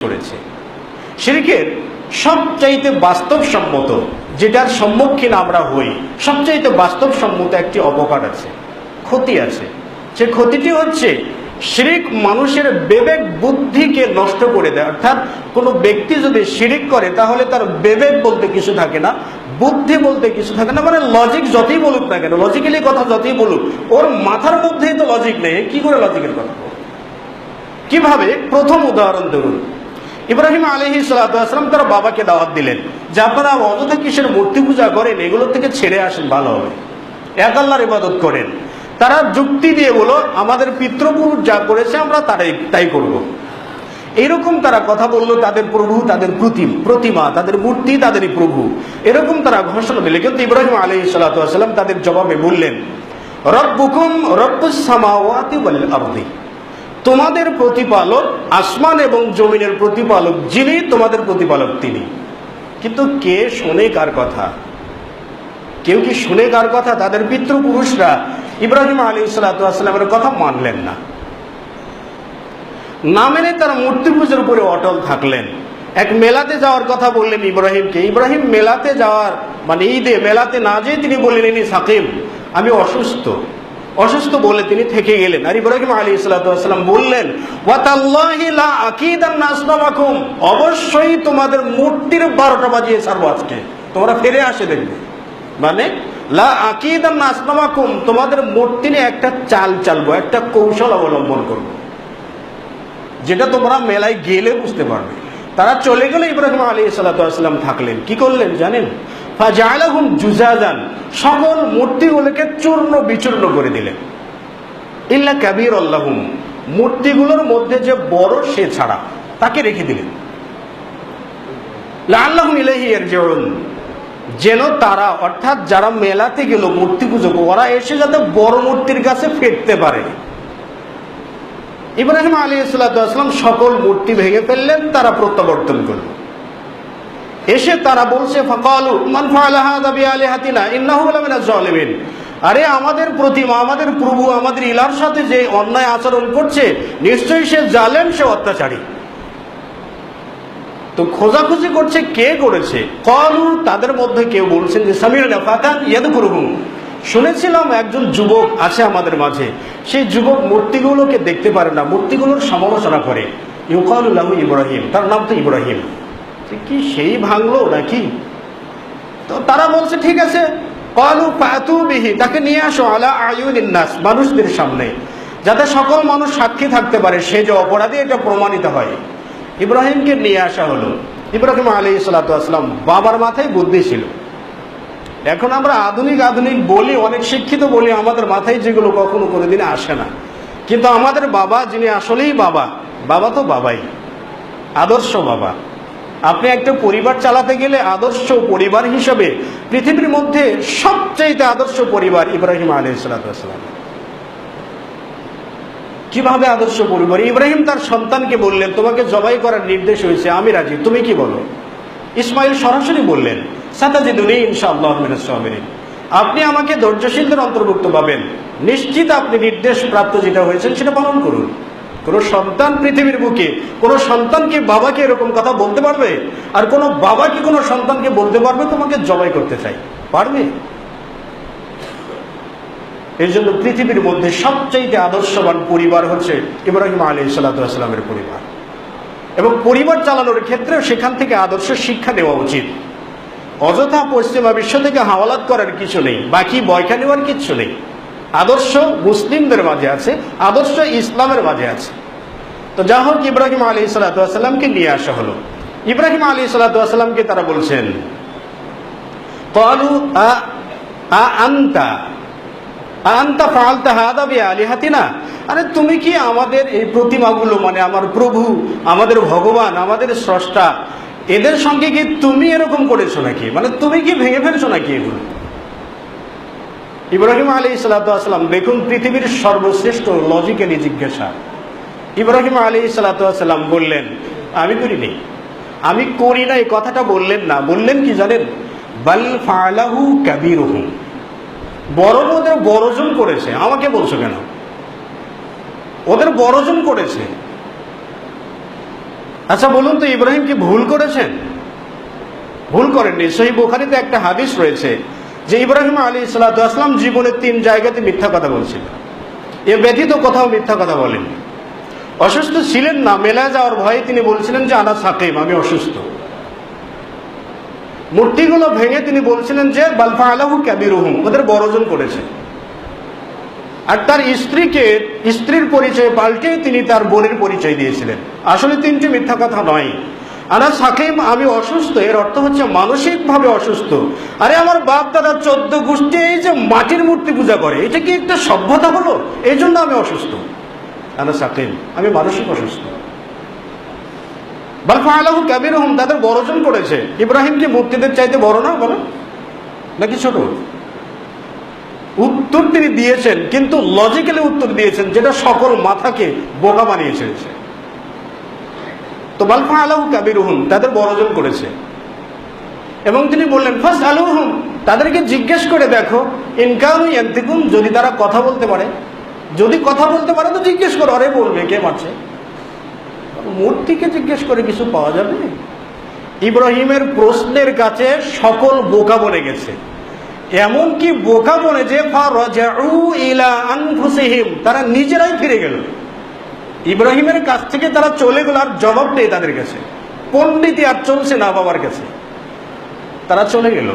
করেছে। শিরকের সবচাইতে বাস্তবসম্মত, যেটার সম্মুখীন আমরা হই, সবচাইতে বাস্তবসম্মত একটি অপকার আছে, ক্ষতি আছে। সে ক্ষতিটি হচ্ছে শিরিক মানুষের বিবেক বুদ্ধিকে নষ্ট করে দেয়। অর্থাৎ কোনো ব্যক্তি যদি শিরিক করে, তাহলে তার বিবেক বলতে কিছু থাকে না, বুদ্ধি বলতে কিছু থাকে না মানে লজিক যতই বলুক না কেন লজিক্যালি কথা যতই বলুক, ওর মাথার মধ্যেই তো লজিক নেই, কি করে লজিকের কথা? কীভাবে? প্রথম উদাহরণ ধরুন। ইব্রাহিম আলহি সালাম তার বাবাকে দাওয়াত দিলেন। যে আপনারা অযথা কিসের মূর্তি পূজা করেন এগুলো থেকে ছেড়ে আসেন, ভালো হবে। এক আল্লাহর ইবাদত করেন। তারা যুক্তি দিয়ে বলো আমাদের পিতৃপুরুষ যা করেছে, আমরা তারাই, তাই করব। এরকম তারা কথা বলল, তাদের প্রভু, তাদের প্রতিম, প্রতিমা, তাদের মূর্তি, তাদেরই প্রভু। এরকম তারা ঘোষণা দিলে। কিন্তু ইব্রাহিম আলহি সাল্লাম তাদের জবাবে বললেন, রব্বুকুম রব্বুস সামাওয়াতি ওয়াল আরদি। তোমাদের প্রতিপালক আসমান এবং জমিনের প্রতিপালক যিনি, তোমাদের প্রতিপালক তিনি। কিন্তু কে শোনে কার কথা? কেউ কি শুনে কার কথা? তাদের পিতৃপুরুষরা ইব্রাহিম আলী সালাতামের কথা মানলেন না। না মেনে তারা মূর্তি পুজোর উপরে অটল থাকলেন। এক মেলাতে যাওয়ার কথা বললেন ইব্রাহিমকে। ইব্রাহিম মেলাতে যাওয়ার মানে ঈদে মেলাতে না যেয়ে তিনি বললেন, ইনি সাকিম, আমি অসুস্থ। অসুস্থ বলে তিনি থেকে গেলেন। আর ইব্রাহিম আলী সাল্লাম বললেন, "ওয়াতাল্লাহি লা আকিদান্না আসনামাকুম অবশ্যই তোমাদের মূর্তির বারোটা বাজিয়ে ছাড়বো আজকে। তোমরা ফিরে আসে দেখবে। মানে লা আকিদান্না আসনামাকুম তোমাদের মূর্তি নিয়ে একটা চাল চালবো, একটা কৌশল অবলম্বন করব। যেটা তোমরা মেলায় গেলে বুঝতে পারবে। তারা চলে গেলে ইব্রাহিম আলী সাল্লাম থাকলেন। কি করলেন জানেন? ফাজালাহুম জুজাজান সকল মূর্তিগুলোকে চূর্ণ বিচূর্ণ করে দিলেন ইল্লা কাবির আল্লাহুম মূর্তিগুলোর মধ্যে যে বড় সে ছাড়া তাকে রেখে দিলেন আল্লাহ ইলাহি ইয়ারজিউন। যেন তারা, অর্থাৎ যারা মেলাতে গেল মূর্তি পুজো ওরা এসে যাতে বড় মূর্তির কাছে ফিরতে পারে। ইব্রাহিম আলী ইসলাতাম সকল মূর্তি ভেঙে ফেললেন, তারা প্রত্যাবর্তন করল। এসে তারা বলছে, ফকালু, মান ফাআলাহা দাবি আলিহাতিনা ইন্নাহু লামিনাজ জালিমিন আরে, আমাদের প্রতিমা, আমাদের প্রভু, আমাদের ইলার সাথে যে অন্যায় আচরণ করছে, নিশ্চয়ই সে জালেম, সে অত্যাচারী। তো খোঁজাখুঁজি করছে কে করেছে? কলু, তাদের মধ্যে কেউ বলছেন যে সামির ফাতান ইয়াদ করুন শুনেছিলাম একজন যুবক আছে আমাদের মাঝে, সেই যুবক মূর্তিগুলোকে দেখতে পারে না, মূর্তিগুলোর সমালোচনা করে। ইউকালুল্লাহ ইব্রাহিম, তার নাম তো ইব্রাহিম। যে কি সেই ভাঙলো নাকি? তো তারা বলছে, ঠিক আছে, কলু পাতু বিহি, তাকে নিয়ে আসো আলা আয়ুন নাস, মানুষদের সামনে, যাতে সকল মানুষ সাক্ষী থাকতে পারে, সে যে অপরাধী, এটা প্রমাণিত হয়। ইব্রাহিমকে নিয়ে আসা হলো। ইব্রাহিম আলী সালাতাম বাবার মাথায় বুদ্ধি ছিল। এখন আমরা আধুনিক আধুনিক বলি, অনেক শিক্ষিত বলি, আমাদের মাথায় যেগুলো কখনো কোনোদিনে আসে না। কিন্তু আমাদের বাবা, যিনি আসলেই বাবা বাবা তো বাবাই, আদর্শ বাবা। আপনি একটা পরিবার চালাতে গেলে আদর্শ পরিবার হিসাবে পৃথিবীর মধ্যে সবচাইতে আদর্শ পরিবার ইব্রাহিম আলী সালাতাম কীভাবে আদর্শ পরিবার? ইব্রাহিম তার সন্তানকে বললেন, তোমাকে জবাই করার নির্দেশ হয়েছে, আমি রাজি। তুমি কি বলো? ইসমাইল সরাসরি বললেন, সাতাজিদুনি ইনশাআল্লাহ মিনাসসাবিরিন আপনি আমাকে ধৈর্যশীলদের অন্তর্ভুক্ত পাবেন। নিশ্চিত আপনি নির্দেশ প্রাপ্ত যেটা হয়েছেন সেটা পালন করুন। কোন সন্তান পৃথিবীর বুকে, কোন সন্তানকে বাবাকে এরকম কথা বলতে পারবে? আর কোন বাবা কি কোনো সন্তানকে বলতে পারবে? তোমাকে জবাই করতে চাই। পারবে? এই জন্য পৃথিবীর মধ্যে সবচাইতে আদর্শবান পরিবার হচ্ছে ইব্রাহিম আলী সাল্লামের পরিবার। এবং পরিবার চালানোর ক্ষেত্রেও সেখান থেকে আদর্শ শিক্ষা দেওয়া উচিত। অযথা পশ্চিমা বিশ্ব থেকে হাওয়ালাত করার কিছু নেই, বাকি বয়খা নেওয়ার কিছু নেই। আদর্শ মুসলিমদের মাঝে আছে, আদর্শ ইসলামের মাঝে আছে। তো যা হোক, ইব্রাহিম আলী সাল্লাতামকে নিয়ে আসা হলো। ইব্রাহিম আলী সাল্লাতামকে তারা বলছেন আন্তা আন্তা ফালতা আলিহাতিনা আরে, তুমি কি আমাদের এই প্রতিমাগুলো মানে আমার প্রভু, আমাদের ভগবান, আমাদের স্রষ্টা, এদের সঙ্গে কি তুমি এরকম করেছ নাকি? মানে তুমি কি ভেঙে ফেলছো নাকি এগুলো? ইব্রাহিম আলী সালাতাম দেখুন, পৃথিবীর সর্বশ্রেষ্ঠ লজিক্যালি জিজ্ঞাসা। ইব্রাহিম আলী সালাতাম বললেন, আমি করিনি। আমি করি না, এই কথাটা বললেন না। বললেন কি জানেন? বাল ফালাহু কাবির বড় ওদের বড়জন করেছে। আমাকে বলছো কেন? ওদের বড়জন করেছে। আচ্ছা বলুন তো, ইব্রাহিম কি ভুল করেছেন? ভুল করেননি। সেই বোখারিতে একটা হাদিস রয়েছে যে ইব্রাহিম আলী সালাতাম জীবনের তিন জায়গাতে মিথ্যা কথা বলছিলেন এ ব্যতীত কোথাও মিথ্যা কথা বলেননি। অসুস্থ ছিলেন না মেলা যাওয়ার ভয়ে তিনি বলছিলেন যে, আনা সাকিম, আমি অসুস্থ। মূর্তিগুলো ভেঙে তিনি বলছিলেন যে বালফা আলাহু ক্যাবিরুহুম ওদের বড়জন করেছে। আর তার স্ত্রীকে, স্ত্রীর পরিচয় পাল্টে তিনি তার বোনের পরিচয় দিয়েছিলেন। আসলে তিনটি মিথ্যা কথা নয়। আনা সাকিম, আমি অসুস্থ। এর অর্থ হচ্ছে মানসিকভাবে অসুস্থ। আরে আমার বাপ দাদা চোদ্দ গোষ্ঠী এই যে মাটির মূর্তি পূজা করে, এটা কি একটা সভ্যতা হলো? এই জন্য আমি অসুস্থ। আনা সাকিম, আমি মানসিক অসুস্থ। বালফা আলাহু কাবির তাদের বড়জন করেছে। ইব্রাহিম কি মূর্তিদের চাইতে বড় না, বলো? নাকি ছোট? উত্তর তিনি দিয়েছেন, কিন্তু লজিক্যালি উত্তর দিয়েছেন, যেটা সকল মাথাকে বোকা বানিয়ে ছেড়েছে তো বালফা আলাহু কাবিরুহুম, তাদের বড়জন করেছে। এবং তিনি বললেন ফার্স্ট আলুহুম তাদেরকে জিজ্ঞেস করে দেখো ইনকাউন ইয়ান্তিকুম যদি তারা কথা বলতে পারে। যদি কথা বলতে পারে, তো জিজ্ঞেস করো, আরে, বলবে, কে মারছে? মূর্তিকে জিজ্ঞেস করে, কিছু পাওয়া যাবে? ইব্রাহিমের প্রশ্নের কাছে সকল বোকা বনে গেছে। এমনকি বোকা বনে যে তারা নিজেরাই ফিরে গেল। ইব্রাহিমের কাছ থেকে তারা চলে গেল আর জবাব নেই তাদের কাছে। পণ্ডিতি আর চলছে না বাবার কাছে। তারা চলে গেল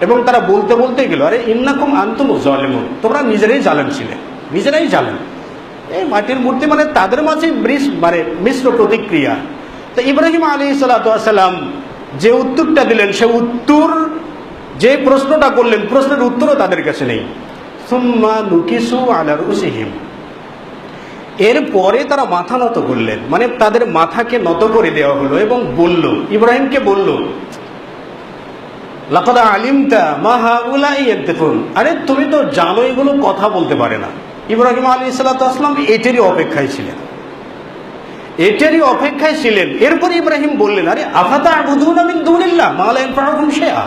এবং তারা বলতে বলতে গেল, আরে, ইন্নাকুম আন্তম জলেমন। তোমরা নিজেরাই জালেন ছিলে। নিজেরাই জালেন এই মাটির মূর্তি মানে তাদের মাঝে মানে মিশ্র প্রতিক্রিয়া। তো ইব্রাহিম আলী সাল্লাম যে উত্তরটা দিলেন, সে উত্তর, যে প্রশ্নটা করলেন, প্রশ্নের উত্তরও তাদের কাছে নেই। সুম্মা নুকিসু আলার উসিহিম এরপরে তারা মাথা নত করলেন। মানে তাদের মাথাকে নত করে দেওয়া হলো এবং বলল, ইব্রাহিমকে বলল, লাকদা আলিমটা মাহা দেখুন আরে, তুমি তো জানো এগুলো কথা বলতে পারে না। ইব্রাহিম আলী সাল্লাম এটারই অপেক্ষায় ছিলেন। এটারই অপেক্ষায় ছিলেন। এরপর ইব্রাহিম বললেন, আরে, আফাতা আবুদুন আমিন দুনিল্লাহ? মালাইন ফারাকুম শেয়া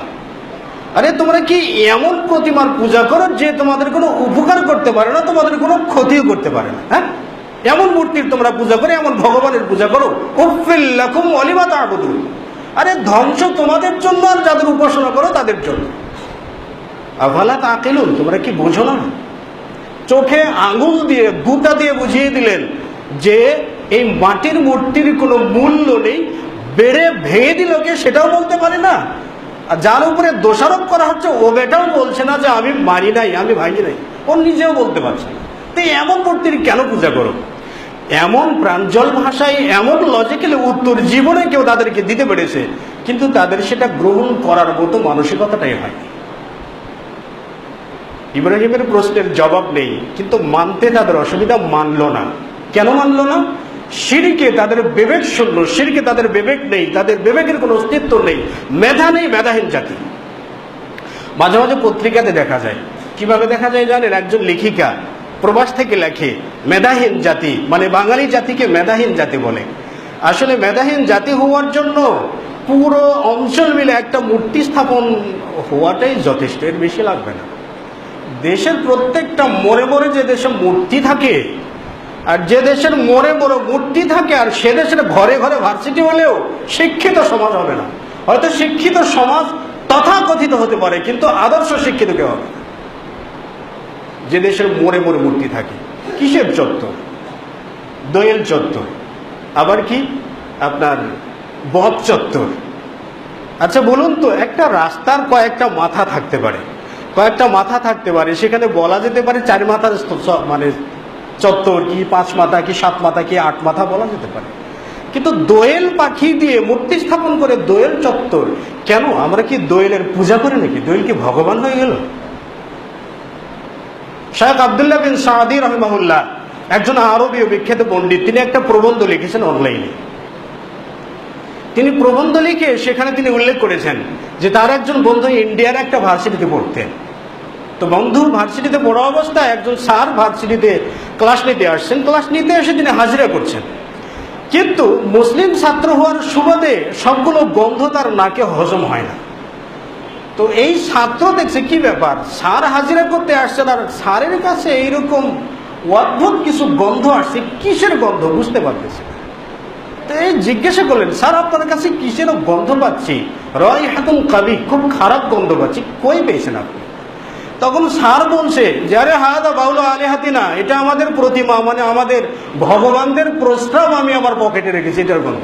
আরে, তোমরা কি এমন প্রতিমার পূজা করো যে তোমাদের কোনো উপকার করতে পারে না, তোমাদের কোনো ক্ষতিও করতে পারে না হ্যাঁ? এমন মূর্তির তোমরা পূজা করো, এমন ভগবানের পূজা করো। উফিল্লাকুম অলিমাতা আবুদুন আরে ধ্বংস তোমাদের জন্য আর যাদের উপাসনা করো তাদের জন্য। আভালা তাকিলুন, তোমরা কি বোঝো না? চোখে আঙুল দিয়ে গুতা দিয়ে বুঝিয়ে দিলেন যে এই মাটির মূর্তির কোনো মূল্য নেই, বেড়ে ভেঙে দিল কে সেটাও বলতে পারে না। আর যার উপরে দোষারোপ করা হচ্ছে, ও বেটাও বলছে না যে আমি মারি নাই, আমি ভাঙি নাই। ও নিজেও বলতে পারছে না। তো এমন মূর্তির কেন পূজা করো? এমন প্রাঞ্জল ভাষায়, এমন লজিক্যালি উত্তর জীবনে কেউ তাদেরকে দিতে পেরেছে, কিন্তু তাদের সেটা গ্রহণ করার মতো মানসিকতাটাই হয়নি ইব্রাহিমের প্রশ্নের জবাব নেই, কিন্তু মানতে তাদের অসুবিধা মানল না। কেন মানল না? সিঁড়িকে তাদের বিবেক শূন্য, সিঁড়িকে তাদের বিবেক নেই, তাদের বিবেকের কোনো অস্তিত্ব নেই, মেধা নেই, মেধাহীন জাতি। মাঝে মাঝে পত্রিকাতে দেখা যায়। কীভাবে দেখা যায় জানেন? একজন লেখিকা প্রবাস থেকে লেখে মেধাহীন জাতি মানে বাঙালি জাতিকে মেধাহীন জাতি বলে। আসলে মেধাহীন জাতি হওয়ার জন্য পুরো অঞ্চল মিলে একটা মূর্তি স্থাপন হওয়াটাই যথেষ্ট, এর বেশি লাগবে না। দেশের প্রত্যেকটা মোড়ে মোড়ে যে দেশে মূর্তি থাকে, আর যে দেশের মোড়ে মোড়ে মূর্তি থাকে, আর সে দেশের ঘরে ঘরে ভার্সিটি হলেও শিক্ষিত সমাজ হবে না। হয়তো শিক্ষিত সমাজ তথাকথিত হতে পারে, কিন্তু আদর্শ শিক্ষিত কেউ হবে? যে দেশের মোড়ে মোড়ে মূর্তি থাকে। কিসের চত্বর? দোয়েল চত্বর। আবার কি? আপনার বধ চত্বর। আচ্ছা বলুন তো, একটা রাস্তার কয়েকটা মাথা থাকতে পারে। কয়েকটা মাথা থাকতে পারে, সেখানে বলা যেতে পারে চার মাথার মানে চত্বর কি, পাঁচ মাথা কি, সাত মাথা কি, আট মাথা বলা যেতে পারে। কিন্তু দোয়েল পাখি দিয়ে মূর্তি স্থাপন করে দোয়েল চত্বর, কেন? আমরা কি দোয়েলের পূজা করি নাকি? দোয়েল কি ভগবান হয়ে গেল? শেখ আবদুল্লাহ বিন সাহাদি রহমাহুল্লাহ, একজন আরবীয় বিখ্যাত পণ্ডিত। তিনি একটা প্রবন্ধ লিখেছেন অনলাইনে তিনি প্রবন্ধ লিখে সেখানে তিনি উল্লেখ করেছেন যে তার একজন বন্ধু ইন্ডিয়ার একটা ভার্সিটিতে পড়তেন। তো বন্ধু ভার্সিটিতে পড়া অবস্থায় একজন স্যার ভার্সিটিতে ক্লাস নিতে আসছেন। ক্লাস নিতে এসে তিনি হাজিরা করছেন। কিন্তু মুসলিম ছাত্র হওয়ার সুবাদে সবগুলো গন্ধ তার নাকে হজম হয় না। তো এই ছাত্র দেখছে কি ব্যাপার? সার হাজিরা করতে আসছেন আর স্যারের কাছে এইরকম অদ্ভুত কিছু গন্ধ আসছে। কিসের গন্ধ? বুঝতে পারতেছে তো এই জিজ্ঞাসা করলেন, স্যার, আপনার কাছে কিসের গন্ধ পাচ্ছি? রয় হাতুন কাবি, খুব খারাপ গন্ধ পাচ্ছি। কই পেয়েছেন আপনি? তখন স্যার বলছে যারে হাদা বাউল আলী হাতিনা এটা আমাদের প্রতিমা মানে আমাদের ভগবানদের প্রস্তাব আমি আমার পকেটে রেখেছি, এটার গন্ধ।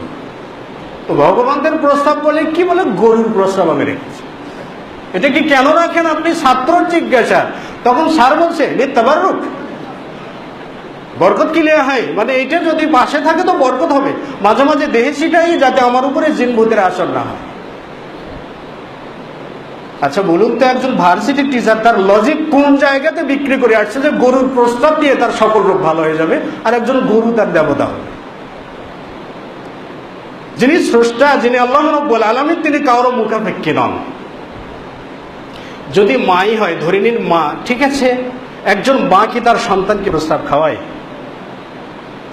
তো ভগবানদের প্রস্তাব বলে কি বলে? গরুর প্রস্তাব আমি রেখেছি। এটা কি কেন রাখেন আপনি? ছাত্রর জিজ্ঞাসা। তখন স্যার বলছে তাবারুক বরকত কি লেয়া হয়? মানে এটা যদি পাশে থাকে তো বরকত হবে। মাঝে মাঝে দেহে ছিটাই যাতে আমার উপরে জিন ভূতের আসর না হয়। আচ্ছা বলুন তো একজন ভার্সিটি টিচার, তার লজিক কোন জায়গাতে বিক্রি করে আসছে যে গরুর প্রস্তাব দিয়ে তার সকল রোগ ভালো হয়ে যাবে, আর একজন গরু তার দেবতা হবে। যিনি স্রষ্টা, যিনি আল্লাহ রব্বুল আলমীর তিনি কারও মুখাপেক্ষী নন। যদি মাই হয়, ধরে নিন মা, ঠিক আছে? একজন মা কি তার সন্তানকে প্রস্তাব খাওয়ায়।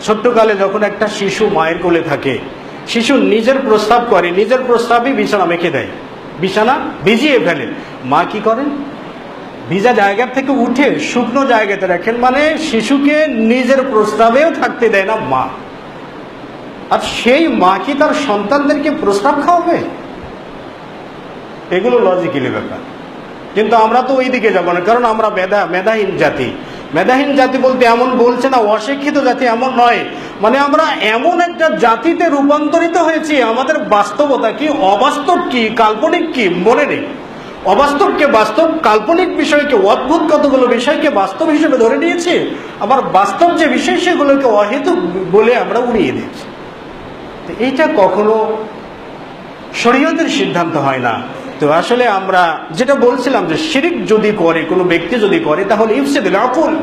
ছোট্টকালে যখন একটা শিশু মায়ের কোলে থাকে, শিশু নিজের প্রস্তাব করে, নিজের প্রস্তাবই বিছানা মেখে দেয়। বিছানা ভিজিয়ে ফেলে। মা কি করেন? ভিজা জায়গা থেকে উঠে শুকনো জায়গাতে রাখেন মানে শিশুকে নিজের প্রস্তাবেও থাকতে দেয় না মা। আর সেই মা কি তার সন্তানদেরকে প্রস্তাব খাওয়াবে? এগুলো লজিক্যালি ব্যাপার। কিন্তু আমরা তো ওই দিকে যাব না, কারণ আমরা মেধা, মেধাহীন জাতি। মেধাহীন জাতি বলতে এমন বলছে না, অশিক্ষিত জাতি এমন নয়। মানে আমরা এমন একটা জাতিতে রূপান্তরিত হয়েছি, আমাদের বাস্তবতা কি, অবাস্তব কি, কাল্পনিক কি, মনে নেই। অবাস্তবকে বাস্তব, কাল্পনিক বিষয়কে, অদ্ভুত কতগুলো বিষয়কে বাস্তব হিসেবে ধরে নিয়েছি, আবার বাস্তব যে বিষয় সেগুলোকে অহেতুক বলে আমরা উড়িয়ে দিচ্ছি তো এইটা কখনো শরীয়তের সিদ্ধান্ত হয় না। তো আসলে আমরা যেটা বলছিলাম যে শিরিক যদি করে, কোনো ব্যক্তি যদি করে, তাহলে ইফসেদিল আকুল।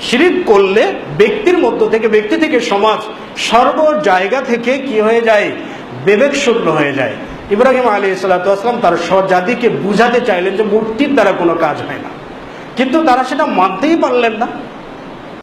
শিরিক করলে ব্যক্তির মধ্য থেকে, ব্যক্তি থেকে সমাজ সর্ব জায়গা থেকে কি হয়ে যায়? বিবেক শূন্য হয়ে যায়। ইব্রাহিম আলী সাল্লাতাম তার স্বজাতিকে বুঝাতে চাইলেন যে মূর্তির দ্বারা কোনো কাজ হয় না। কিন্তু তারা সেটা মানতেই পারলেন না।